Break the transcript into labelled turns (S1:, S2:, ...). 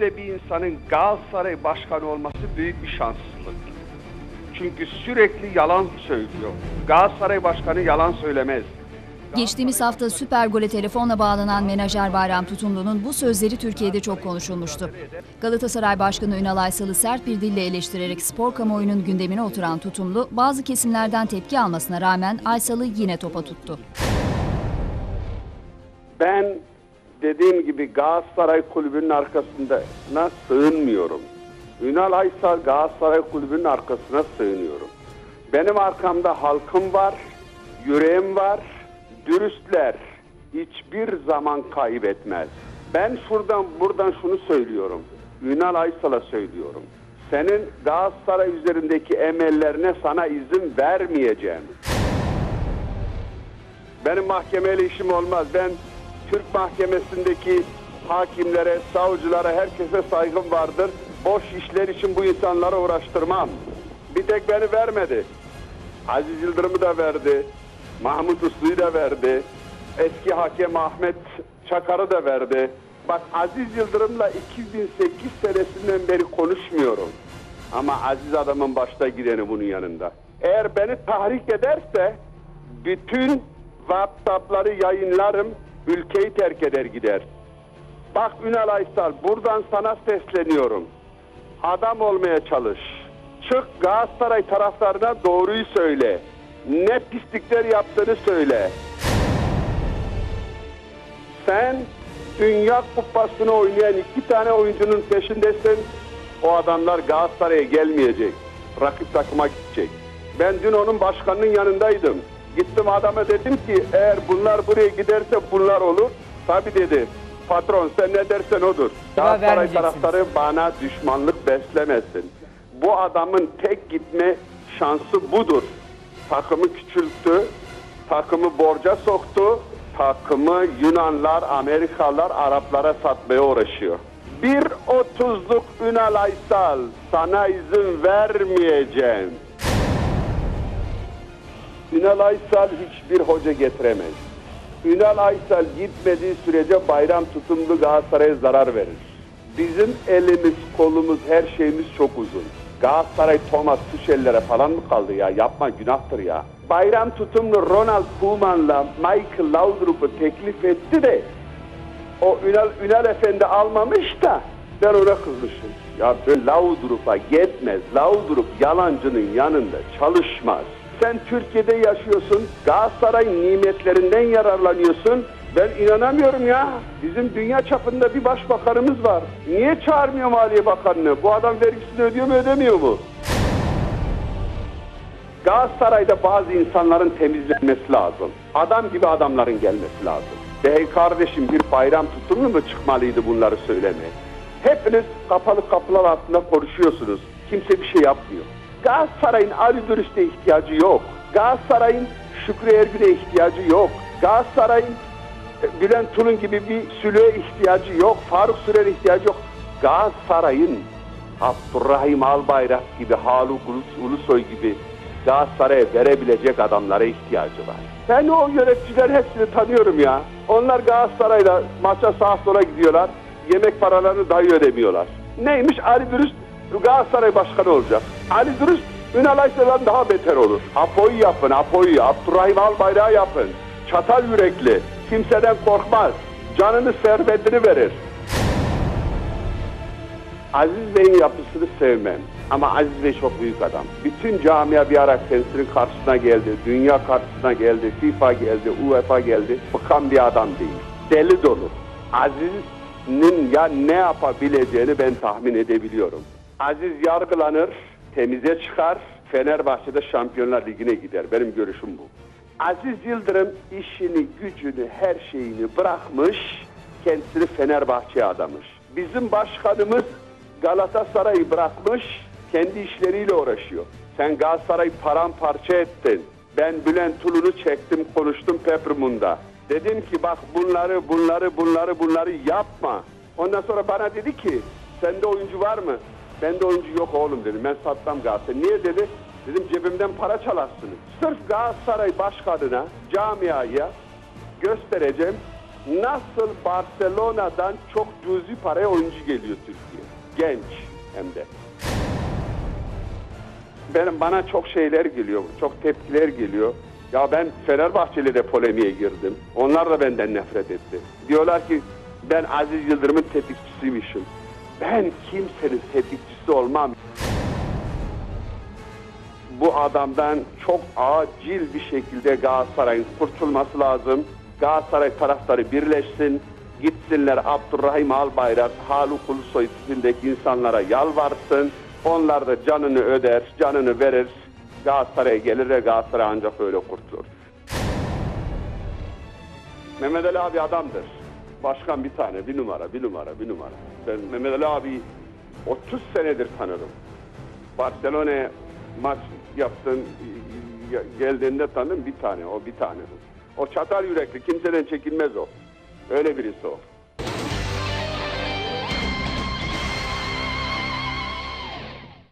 S1: Böyle bir insanın Galatasaray başkanı olması büyük bir şanssızlık. Çünkü sürekli yalan söylüyor. Galatasaray başkanı yalan söylemez.
S2: Geçtiğimiz hafta Süper Gol'e telefonla bağlanan menajer Bayram Tutumlu'nun bu sözleri Türkiye'de çok konuşulmuştu. Galatasaray Başkanı Ünal Aysal'ı sert bir dille eleştirerek spor kamuoyunun gündemine oturan Tutumlu, bazı kesimlerden tepki almasına rağmen Aysal'ı yine topa tuttu.
S1: Ben dediğim gibi Galatasaray kulübünün arkasına sığınmıyorum. Ünal Aysal Galatasaray kulübünün arkasına sığınıyorum. Benim arkamda halkım var, yüreğim var, dürüstler hiçbir zaman kaybetmez. Ben şuradan buradan şunu söylüyorum. Ünal Aysal'a söylüyorum. Senin Galatasaray üzerindeki emellerine sana izin vermeyeceğim. Benim mahkemeyle işim olmaz. Ben Türk mahkemesindeki hakimlere, savcılara, herkese saygım vardır. Boş işler için bu insanları uğraştırmam. Bir tek beni vermedi. Aziz Yıldırım'ı da verdi. Mahmut Uslu'yu da verdi. Eski hakem Ahmet Çakar'ı da verdi. Bak Aziz Yıldırım'la 2008 senesinden beri konuşmuyorum. Ama aziz adamın başta gideni bunun yanında. Eğer beni tahrik ederse bütün WhatsApp'ları yayınlarım, ülkeyi terk eder gider. Bak Ünal Aysal buradan sana sesleniyorum. Adam olmaya çalış. Çık Galatasaray taraftarına doğruyu söyle. Ne pislikler yaptığını söyle. Sen Dünya Kupası'nı oynayan iki tane oyuncunun peşindesin. O adamlar Galatasaray'a gelmeyecek. Rakip takıma gidecek. Ben dün onun başkanının yanındaydım. Gittim adama dedim ki eğer bunlar buraya giderse bunlar olur. Tabi dedi. Patron sen ne dersen odur. Galatasaray taraftarı bana düşmanlık beslemesin. Bu adamın tek gitme şansı budur. Takımı küçülttü, takımı borca soktu, takımı Yunanlar, Amerikalılar, Araplara satmaya uğraşıyor. Bir otuzluk Ünal Aysal sana izin vermeyeceğim. Ünal Aysal hiçbir hoca getiremez. Ünal Aysal gitmediği sürece bayram tutumlu Galatasaray'a zarar verir. Bizim elimiz, kolumuz, her şeyimiz çok uzun. Galatasaray Thomas Tuchel'lere falan mı kaldı ya? Yapma günahtır ya. Bayram tutumlu Ronald Koeman'la Michael Laudrup'u teklif etti de o Ünal, Ünal Efendi almamış da ben ona kızmışım. Ya böyle Laudrup'a gitmez. Laudrup yalancının yanında çalışmaz. Sen Türkiye'de yaşıyorsun. Galatasaray'ın nimetlerinden yararlanıyorsun. Ben inanamıyorum ya. Bizim dünya çapında bir başbakanımız var. Niye çağırmıyor Maliye Bakanı'nı? Bu adam vergisini ödüyor mu ödemiyor mu? Galatasaray'da bazı insanların temizlenmesi lazım. Adam gibi adamların gelmesi lazım. Hey kardeşim bir bayram tutumlu mu çıkmalıydı bunları söylemeye? Hepiniz kapalı kapılar altında konuşuyorsunuz. Kimse bir şey yapmıyor. Galatasaray'ın Ali Dürüst'e ihtiyacı yok. Galatasaray'ın Şükrü Ergün'e ihtiyacı yok. Galatasaray'ın e, Bülent Tulun gibi bir sülüğe ihtiyacı yok. Faruk Sürer ihtiyacı yok. Galatasaray'ın Abdurrahim Albayrak gibi, Haluk Ulus- Ulusoy gibi Galatasaray'a verebilecek adamlara ihtiyacı var. Ben o yöneticiler hepsini tanıyorum ya. Onlar Galatasaray'la maça sağa sola gidiyorlar. Yemek paralarını dahi ödemiyorlar. Neymiş Ali Dürüst Galatasaray başkanı olacak. Ali Dürüst Ünal Aysal'dan daha beter olur. Apo'yu yapın, Apo'yu. Abdurrahim Albayrak'ı yapın. Çatal yürekli. Kimseden korkmaz. Canını servetini verir. Aziz Bey'in yapısını sevmem. Ama Aziz Bey çok büyük adam. Bütün camia bir ara kendisinin karşısına geldi. Dünya karşısına geldi. FIFA geldi. UEFA geldi. Bıkan bir adam değil. Deli dolu. Aziz'in ya ne yapabileceğini ben tahmin edebiliyorum. Aziz yargılanır, temize çıkar, Fenerbahçe'de Şampiyonlar Ligi'ne gider. Benim görüşüm bu. Aziz Yıldırım işini, gücünü, her şeyini bırakmış, kendisini Fenerbahçe'ye adamış. Bizim başkanımız Galatasaray'ı bırakmış, kendi işleriyle uğraşıyor. Sen Galatasaray'ı paramparça ettin. Ben Bülent Tulun'u çektim, konuştum Peppermint'da. Dedim ki bak bunları, bunları, bunları, bunları yapma. Ondan sonra bana dedi ki, sende oyuncu var mı? Bende oyuncu yok oğlum dedim. Ben satmam Galatasaray. Niye dedi? Dedim cebimden para çalarsınız. Sırf Galatasaray başkanına, camiaya göstereceğim. Nasıl Barcelona'dan çok cüzi paraya oyuncu geliyor Türkiye. Genç hem de. Benim bana çok şeyler geliyor, çok tepkiler geliyor. Ya ben Fenerbahçeli de polemiğe girdim. Onlar da benden nefret etti. Diyorlar ki ben Aziz Yıldırım'ın tetikçisiymişim. Ben kimsenin tetikçisi olmam. Bu adamdan çok acil bir şekilde Galatasaray'ın kurtulması lazım. Galatasaray taraftarı birleşsin. Gitsinler Abdurrahim Albayrak, Haluk Ulusoy tipindeki insanlara yalvarsın. Onlar da canını öder, canını verir. Galatasaray'a gelir ve Galatasaray ancak öyle kurtulur. Mehmet Ali abi adamdır. Başkan bir tane, bir numara, bir numara, bir numara. Ben Mehmet Ali abi 30 senedir tanırım. Barcelona'ya maç yaptın, geldiğinde tanıdım bir tane, o bir tane. O çatal yürekli, kimseden çekilmez o. Öyle birisi o.